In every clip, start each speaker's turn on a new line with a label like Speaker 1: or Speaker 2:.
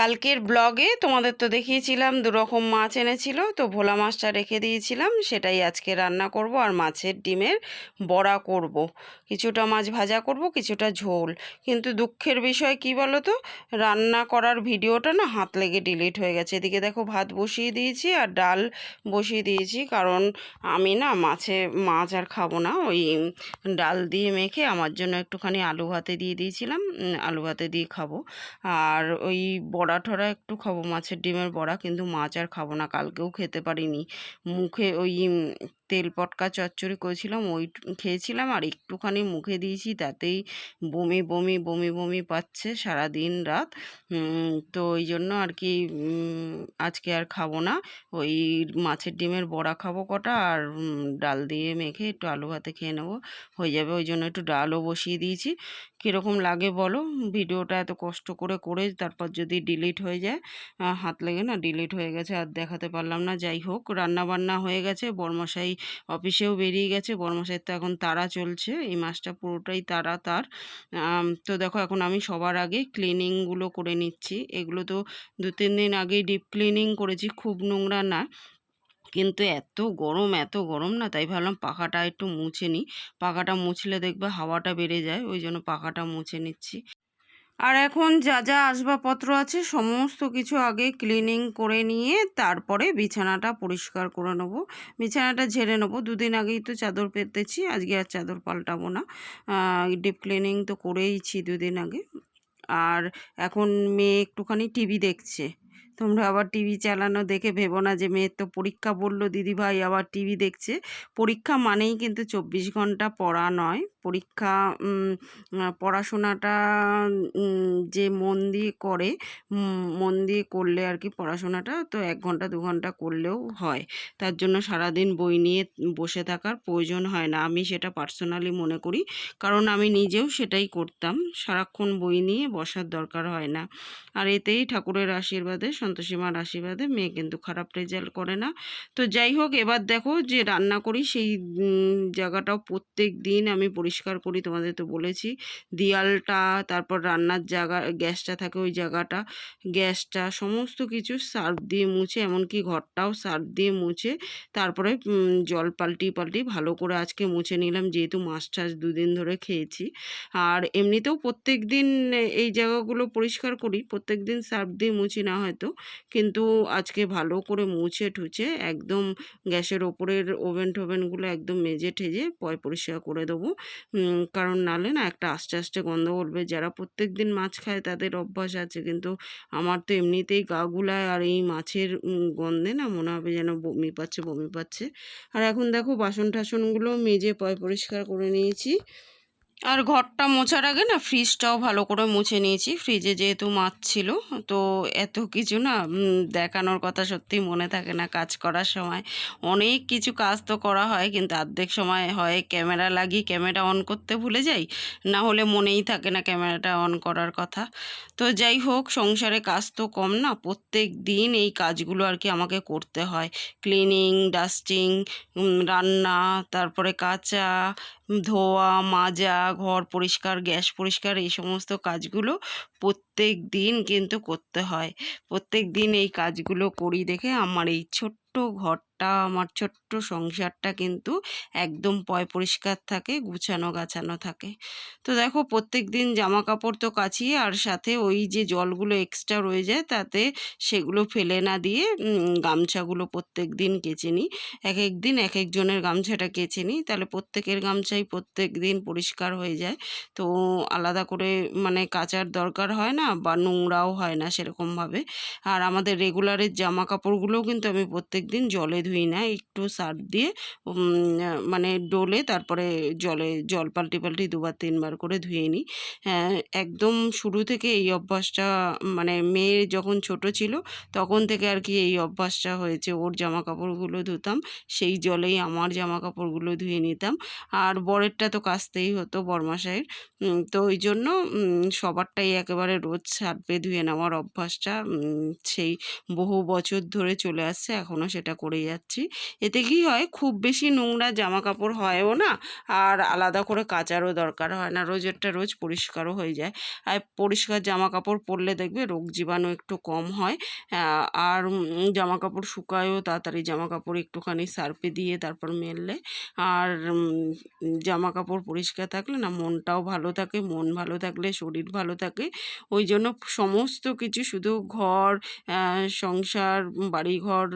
Speaker 1: কালকের ব্লগে তোমাদের তো দেখিয়েছিলাম দু রকম মাছ এনেছিল, তো ভোলা মাছটা রেখে দিয়েছিলাম, সেটাই আজকে রান্না করব আর মাছের ডিমের বড়া করব। কিছুটা মাছ ভাজা করব, কিছুটা ঝোল। কিন্তু দুঃখের বিষয় কি বলো তো রান্না করার ভিডিওটা না হাত লেগে ডিলিট হয়ে গেছে। এদিকে দেখো ভাত বসিয়ে দিয়েছি আর ডাল বসিয়ে দিয়েছি, কারণ আমি না মাছে মাছ আর খাব না। ওই ডাল দিয়ে মেখে আমার জন্য একটুখানি আলু ভাতে দিয়ে দিয়েছিলাম আলু ভাতে দিয়ে খাব। আর ওই বড়া টড়া একটু খাব, মাছের ডিমের বড়া, কিন্তু মাছ আর খাব না, কালকেও খেতে পারিনি। মুখে ওই তেল পটকা চচ্চড়ি করেছিলাম, ওই খেয়েছিলাম আর একটুখানি মুখে দিয়েছি, তাতেই বমি বমি বমি বমি পাচ্ছে সারা দিন রাত তো ওই জন্য আর কি আজকে আর খাব না। ওই মাছের ডিমের বড়া খাব কটা আর ডাল দিয়ে মেখে একটু আলু ভাতে খেয়ে নেব। হয়ে যাবে, ওই জন্য একটু ডালও বসিয়ে দিয়েছি। কীরকম লাগে বলো? ভিডিওটা এত কষ্ট করে করে তারপর যদি ডিলিট হয়ে যায় হাত লেগে না ডিলিট হয়ে গেছে, আর দেখাতে পারলাম না। যাই হোক রান্না বান্না হয়ে গেছে, বর্মশাই অফিসেও বেরিয়ে গেছে, বর্মশাইয়ের তো এখন তারা চলছে, এই মাসটা পুরোটাই তারা। তার তো দেখো এখন আমি সবার আগে ক্লিনিংগুলো করে নিচ্ছি। এগুলো তো দু তিন দিন আগেই ডিপ ক্লিনিং করেছি, খুব নোংরা না। কিন্তু এত গরম এত গরম না, তাই ভাবলাম পাখাটা একটু মুছে নিই। পাখাটা মুছলে দেখবে হাওয়াটা বেড়ে যায়, ওই জন্য পাখাটা মুছে নিচ্ছি। আর এখন যা যা আসবাবপত্র আছে সমস্ত কিছু আগে ক্লিনিং করে নিয়ে তারপরে বিছানাটা পরিষ্কার করে নেব। বিছানাটা ঝেড়ে নেব। দুদিন আগেই তো চাদর পেতেছি, আজকে আর চাদর পাল্টাবো না। ডিপ ক্লিনিং তো করেইছি দুদিন আগে। আর এখন মেয়ে একটুখানি টিভি দেখছে। তোমরা আবার টিভি চালানো দেখে ভেবো না যে মেয়ের তো পরীক্ষা বলল দিদিভাই, আবার টিভি দেখছে। পরীক্ষা মানেই কিন্তু চব্বিশ ঘণ্টা পড়া নয়। পরীক্ষা পড়াশোনাটা যে মন দিয়ে করে মন দিয়ে করলে আর কি পড়াশোনাটা, তো এক ঘণ্টা, দু ঘণ্টা করলেও হয়। তার জন্য সারাদিন বই নিয়ে বসে থাকার প্রয়োজন হয় না। আমি সেটা পার্সোনালি মনে করি, কারণ আমি নিজেও সেটাই করতাম। সারাক্ষণ বই নিয়ে বসার দরকার হয় না। আর এতেই ঠাকুরের আশীর্বাদে সন্তোষীমার আশীর্বাদে মেয়ে কিন্তু খারাপ রেজাল্ট করে না। তো যাই হোক, এবার দেখো যে রান্না করি, সেই জায়গাটাও প্রত্যেক দিন আমি পরিষ্কার করি, তোমাদের তো বলেছি। দেয়ালটা, তারপর রান্নার জায়গা, গ্যাসটা থাকে ওই জায়গাটা, গ্যাসটা, সমস্ত কিছু সার্ফ দিয়ে মুছে, এমনকি ঘরটাও সার্ফ দিয়ে মুছে, তারপরে জল পাল্টি পাল্টি ভালো করে আজকে মুছে নিলাম, যেহেতু মাছ টাছ দুদিন ধরে খেয়েছি। আর এমনিতেও প্রত্যেক দিন এই জায়গাগুলো পরিষ্কার করি, প্রত্যেক দিন সার্ফ দিয়ে মুছি না হয়তো। কিন্তু আজকে ভালো করে মুছে ঠুছে একদম গ্যাসের ওপরের ওভেন টোভেনগুলো একদম মেজে ঠেজে পয় পরিষ্কার করে দেবো। কারণ নালে না একটা আস্তে আস্তে গন্ধ করবে যারা প্রত্যেক দিন মাছ খায় তাদের অভ্যাস আছে, কিন্তু আমার তো এমনিতেই গা গুলায় আর এই মাছের গন্ধে না মনে হবে যেন বমি পাচ্ছে বমি পাচ্ছে। আর এখন দেখো বাসন টাসনগুলো মেজে পয় পরিষ্কার করে নিয়েছি। আর ঘরটা মোছার আগে না ফ্রিজটাও ভালো করে মুছে নিয়েছি। ফ্রিজে যেহেতু মাছ ছিল, তো এত কিছু না দেখানোর কথা সত্যি মনে থাকে না কাজ করার সময়। অনেক কিছু কাজ তো করা হয়, কিন্তু অর্ধেক সময় হয় ক্যামেরা লাগিয়ে ক্যামেরা অন করতে ভুলে যাই, না হলে মনেই থাকে না ক্যামেরাটা অন করার কথা। তো যাই হোক, সংসারে কাজ তো কম না, প্রত্যেক দিন এই কাজগুলো আর কি আমাকে করতে হয়। ক্লিনিং ডাস্টিং রান্না, তারপরে কাচা ধোয়া, মাজা, ঘর পরিষ্কার, গ্যাস পরিষ্কার এই সমস্ত কাজগুলো প্রত্যেক দিন কিন্তু করতে হয়। প্রত্যেক দিন এই কাজগুলো করি দেখে আমার এই ছোট্ট ঘরটা, আমার ছোট্ট সংসারটা কিন্তু একদম পয় পরিষ্কার থাকে, গুছানো গাছানো থাকে। তো দেখো প্রত্যেক দিন জামা কাপড় তো কাচি আর সাথে ওই যে জলগুলো এক্সট্রা রয়ে যায় তাতে সেগুলো ফেলে না দিয়ে গামছাগুলো প্রত্যেক দিন কেচে নিই। এক এক দিন এক একজনের গামছাটা কেচে নিই, তাহলে প্রত্যেকের গামছাই প্রত্যেক দিন পরিষ্কার হয়ে যায়। তো আলাদা করে মানে কাচার দরকার হয় না বা নোংরাও হয় না সেরকমভাবে। আর আমাদের রেগুলারের জামা কাপড়গুলোও কিন্তু আমি প্রত্যেক দিন জলে ধুই না একটু সার্ফ দিয়ে মানে ডোলে তারপরে জলে জল পাল্টি পাল্টি দুবার তিনবার করে ধুয়ে নিই। হ্যাঁ, একদম শুরু থেকে এই অভ্যাসটা মানে মেয়ে যখন ছোট ছিল তখন থেকে আর কি এই অভ্যাসটা হয়েছে। ওর জামা কাপড়গুলো ধুতাম সেই জলেই আমার জামা কাপড়গুলো ধুয়ে নিতাম। আর বরেরটা তো কাচতেই হতো বরমাসাইয়ের তো ওই জন্য সবারটাই একেবারে রোজ সার্ফে ধুয়ে নেওয়ার অভ্যাসটা সেই বহু বছর ধরে চলে আসছে এখনও সেটা করে যাচ্ছি। এতে কি হয়, খুব বেশি নোংরা জামা কাপড় হয়ও না, আর আলাদা করে কাচারও দরকার হয় না। রোজেরটা রোজ পরিষ্কারও হয়ে যায়। আর পরিষ্কার জামা কাপড় পরলে দেখবে রোগ জীবাণু একটু কম হয় আর জামা কাপড় শুকায়ও, তাড়াতাড়ি জামা কাপড় একটুখানি সার্ফে দিয়ে তারপর মেললে। আর জামা কাপড় পরিষ্কার থাকলে না মনটাও ভালো থাকে, মন ভালো থাকলে শরীর ভালো থাকে। ওই জন্য সমস্ত কিছু শুধু ঘর সংসার, বাড়িঘর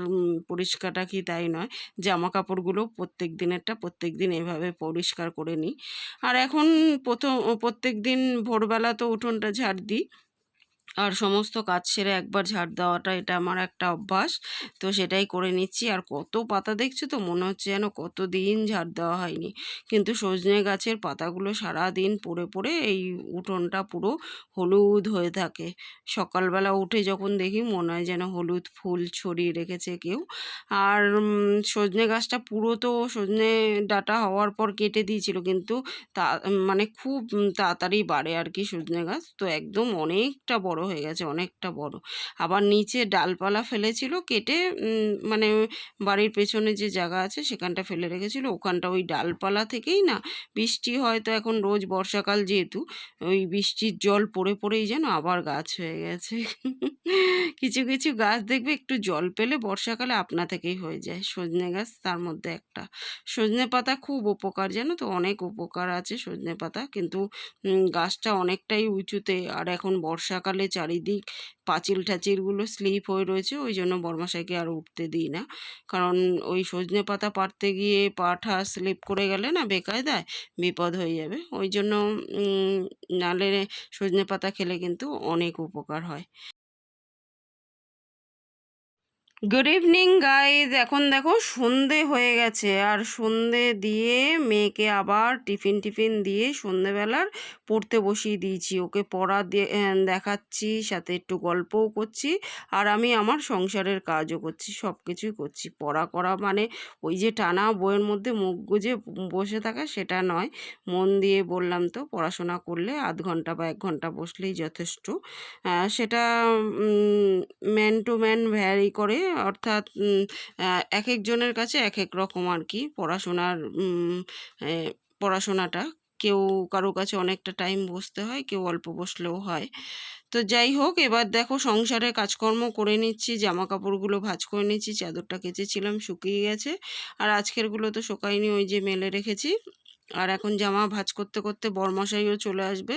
Speaker 1: উম, কি তাই নয়। জামা কাপড়গুলো প্রত্যেক দিনেরটা প্রত্যেক দিন এভাবে পরিষ্কার করে নিই। আর এখন প্রথম প্রত্যেক দিন ভোরবেলা তো উঠোনটা ঝাড় দিই। আর সমস্ত কাজ সেরে একবার ঝাড় দেওয়াটা এটা আমার একটা অভ্যাস। তো সেটাই করে নিচ্ছি। আর কত পাতা দেখছ তো? মনে হচ্ছে যেন কতদিন ঝাড় দেওয়া হয়নি। কিন্তু সজনে গাছের পাতাগুলো সারা দিন পড়ে পড়ে এই উঠোনটা পুরো হলুদ হয়ে থাকে। সকালবেলা উঠে যখন দেখি মনে হয় যেন হলুদ ফুল ছড়িয়ে রেখেছে কেউ। আর সজনে গাছটা পুরো তো সজনে ডাটা হওয়ার পর কেটে দিয়েছিল। কিন্তু তা মানে খুব তাড়াতাড়ি বাড়ে আর কি সজনে গাছ। তো একদম অনেকটা বড় হয়ে গেছে, অনেকটা বড়। আবার নিচে ডালপালা ফেলেছিল, কেটে মানে বাড়ির পেছনে যে জায়গা আছে সেখানটা ফেলে রেখেছিল। ওখানটা ওই ডালপালা থেকেই না, বৃষ্টি হয়তো এখন রোজ বর্ষাকাল যেহেতু, ওই বৃষ্টির জল পড়ে পড়েই যেন আবার গাছ হয়ে গেছে। কিছু কিছু গাছ দেখবে একটু জল পেলে বর্ষাকালে আপনা থেকেই হয়ে যায়। সজনে গাছ তার মধ্যে একটা। সজনে পাতা খুব উপকার, জানো তো? অনেক উপকার আছে সজনে পাতা, কিন্তু গাছটা অনেকটাই উঁচুতে, আর এখন বর্ষাকালে চারিদিক পাঁচিল টাচিলগুলো স্লিপ হয়ে রয়েছে, ওই জন্য বর্মাশাইকে আর উঠতে দিই না। কারণ ওই সজনে পাতা পারতে গিয়ে পাঠা স্লিপ করে গেলে না বেকায়দায় বিপদ হয়ে যাবে। ওই জন্য নালে সজনে পাতা খেলে কিন্তু অনেক উপকার হয়। গুড ইভিনিং গাইজ এখন দেখো সন্ধে হয়ে গেছে। আর সন্ধে দিয়ে মেয়েকে আবার টিফিন টিফিন দিয়ে সন্ধেবেলার পড়তে বসিয়ে দিয়েছি। ওকে পড়া দিয়ে দেখাচ্ছি, সাথে একটু গল্পও করছি। আর আমি আমার সংসারের কাজও করছি সব কিছুই করছি। পড়া করা মানে ওই যে টানা বইয়ের মধ্যে মুখ গুজে বসে থাকা সেটা নয়। মন দিয়ে বললাম তো, পড়াশোনা করলে আধ ঘণ্টা বা এক ঘণ্টা বসলেই যথেষ্ট। সেটা ম্যান টু ম্যান ভ্যারি করে অর্থাৎ এক একজনের কাছে এক এক রকম আর কি পড়াশোনার পড়াশোনাটা। কেউ কারও কাছে অনেকটা টাইম বসতে হয়, কেউ অল্প বসলেও হয়। তো যাই হোক, এবার দেখো সংসারে কাজকর্ম করে নিচ্ছি জামা কাপড়গুলো ভাজ করে নিচ্ছি, চাদরটা কেচেছিলাম, শুকিয়ে গেছে। আর আজকেরগুলো তো শুকায়নি, ওই যে মেলে রেখেছি। আর এখন জামা ভাজ করতে করতে বরমশাইও চলে আসবে।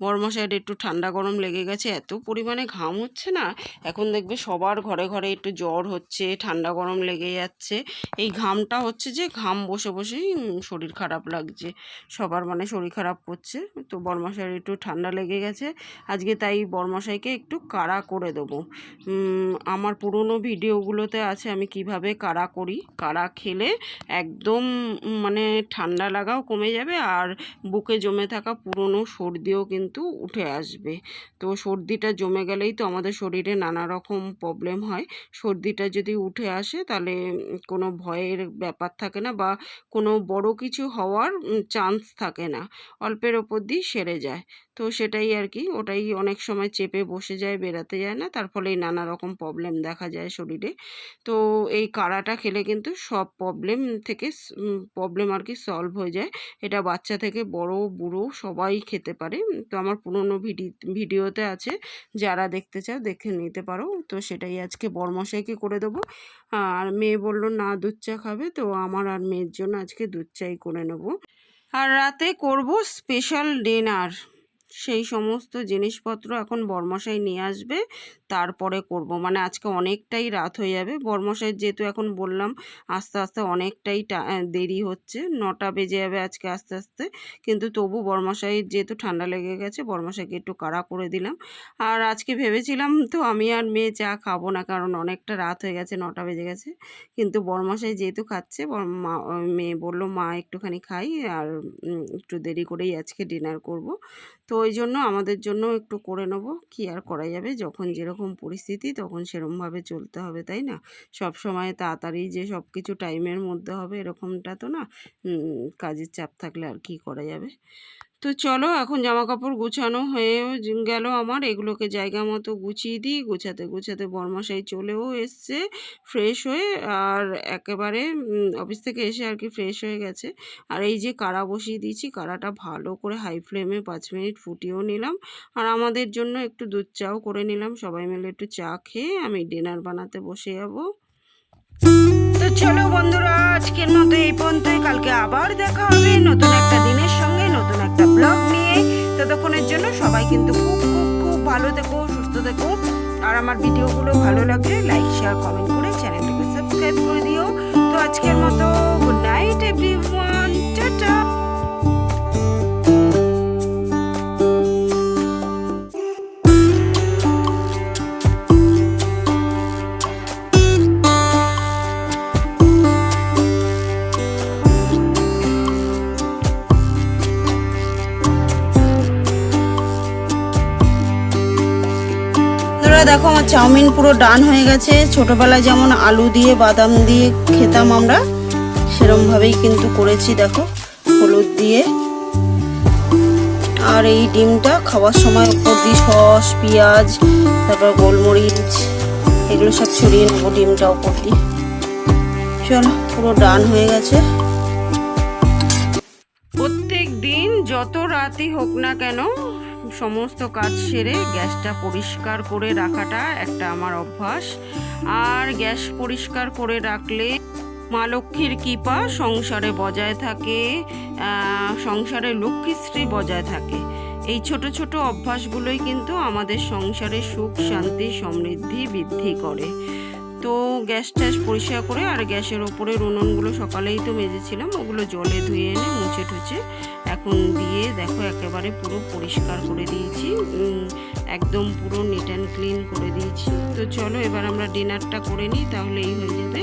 Speaker 1: বরমশাইয়ের একটু ঠান্ডা গরম লেগে গেছে, এত পরিমাণে ঘাম হচ্ছে না? এখন দেখবে সবার ঘরে ঘরে একটু জ্বর হচ্ছে, ঠান্ডা গরম লেগে যাচ্ছে। এই ঘামটা হচ্ছে যে ঘাম বসে বসেই শরীর খারাপ লাগছে। সবার মানে শরীর খারাপ করছে। তো বরমশাইয়ের একটু ঠান্ডা লেগে গেছে। আজকে তাই বরমশাইকে একটু কাড়া করে দেবো। আমার পুরনো ভিডিওগুলোতে আছে আমি কীভাবে কাড়া করি। কাড়া খেলে একদম মানে ঠান্ডা লাগাও কমে যাবে আর বুকে জমে থাকা পুরনো সর্দিও কিন্তু উঠে আসবে। তো সর্দিটা জমে গেলেই তো আমাদের শরীরে নানা রকম প্রবলেম হয়। সর্দিটা যদি উঠে আসে তাহলে কোনো ভয়ের ব্যাপার থাকে না বা কোনো বড় কিছু হওয়ার চান্স থাকে না। অল্পের ওপর দিয়ে সেরে যায়। তো সেটাই আর কি ওটাই অনেক সময় চেপে বসে যায় বেরাতে যায় না। তার ফলে নানা রকম প্রবলেম দেখা যায় শরীরে। তো এই কাড়াটা খেলে কিন্তু সব প্রবলেম থেকে প্রবলেম আর কি সলভ হয়ে যায়। এটা বাচ্চা থেকে বড়, বুড়ো সবাই খেতে পারে। তো আমার পুরনো ভিডি, ভিডিওতে আছে। যারা দেখতে চাও দেখে নিতে পারো। তো সেটাই আজকে বরমশাইকে করে দেবো। আর মেয়ে বলল, না, দুধ চা খাবে। তো আমার আর মেয়ের জন্য আজকে দুধ চাই করে নেব। আর রাতে করব স্পেশাল ডিনার সেই সমস্ত জিনিসপত্র এখন বরমশাই নিয়ে আসবে, তারপরে করব। মানে আজকে অনেকটাই রাত হয়ে যাবে। বরমশাই যেহেতু এখন বললাম আস্তে আস্তে অনেকটাই দেরি হচ্ছে, নটা বেজে যাবে আজকে আস্তে আস্তে। কিন্তু তবু বরমশাই যেহেতু ঠান্ডা লেগে গেছে, বরমশাইকে একটু কাড়া করে দিলাম। আর আজকে ভেবেছিলাম তো আমি আর মেয়ে চা খাব না, কারণ অনেকটা রাত হয়ে গেছে, নটা বেজে গেছে। কিন্তু বরমশাই যেহেতু খাচ্ছে মা মেয়ে বলল, মা, একটুখানি খাই, আর একটু দেরি করেই আজকে ডিনার করব। তো ওই জন্য আমাদের জন্য একটু করে নেব। কি আর করা যাবে? যখন যেরকম পরিস্থিতি তখন সেরমভাবে চলতে হবে, তাই না? সব সময় তাড়াতাড়ি যে সব কিছু টাইমের মধ্যে হবে এরকমটা তো না কাজের চাপ থাকলে আর কি করা যাবে? তো চলো, এখন জামা কাপড় গুছানো হয়েও য- গেল আমার। এগুলোকে জায়গা মতো গুছিয়ে দিই। গোছাতে গোছাতে বরমশাই চলেও এসছে ফ্রেশ হয়ে। আর একেবারে অফিস থেকে এসে আর কি ফ্রেশ হয়ে গেছে। আর এই যে কাড়া বসিয়ে দিয়েছি, কাড়াটা ভালো করে হাই ফ্লেমে পাঁচ মিনিট ফুটিয়েও নিলাম। আর আমাদের জন্য একটু দুধ চাও করে নিলাম। সবাই মিলে একটু চা খেয়ে আমি ডিনার বানাতে বসে যাব। তো চলো বন্ধুরা, আজকের মতো এই পর্যন্তই। কালকে আবার দেখা হবে নতুন একটা দিনের ততক্ষণের জন্য সবাই কিন্তু খুব খুব খুব ভালো থেকো, সুস্থ থেকো। আর আমার ভিডিওগুলো ভালো লাগলে লাইক শেয়ার কমেন্ট করে চ্যানেলটাকে সাবস্ক্রাইব করে দিও। তো আজকের মতো গুড নাইট এভরিওয়ান চাউমিন পুরো ডান হয়ে গেছে। ছোটবেলায় যেমন আলু দিয়ে, বাদাম দিয়ে খেতাম আমরা, সেরমভাবেই কিন্তু করেছি, দেখো, হলুদ দিয়ে। আর এই ডিমটা খাওয়ার সময় উপর দিয়ে সস, পেঁয়াজ, তারপর গোলমরিচ, এগুলো সব ছড়িয়ে নেব ডিমটা উপর দিয়ে চলো, পুরো ডান হয়ে গেছে। প্রত্যেক দিন যত রাতই হোক না কেন সমস্ত কাজ সেরে গ্যাসটা পরিষ্কার করে রাখাটা একটা আমার অভ্যাস। আর গ্যাস পরিষ্কার করে রাখলে মা লক্ষ্মীর কৃপা সংসারে বজায় থাকে সংসারে লক্ষ্মীশ্রী বজায় থাকে। এই ছোট ছোট অভ্যাসগুলোই কিন্তু আমাদের সংসারে সুখ, শান্তি, সমৃদ্ধি বৃদ্ধি করে। তো গ্যাস ট্যাস পরিষ্কার করে আর গ্যাসের ওপরের উনুনগুলো সকালেই তো মেজেছিলাম, ওগুলো জলে ধুয়ে এনে মুছে টুছে এখন দিয়ে দেখো একেবারে পুরো পরিষ্কার করে দিয়েছি একদম পুরো নিট অ্যান্ড ক্লিন করে দিয়েছি। তো চলো এবার আমরা ডিনারটা করে নিই, তাহলে এই হয়ে যাবে।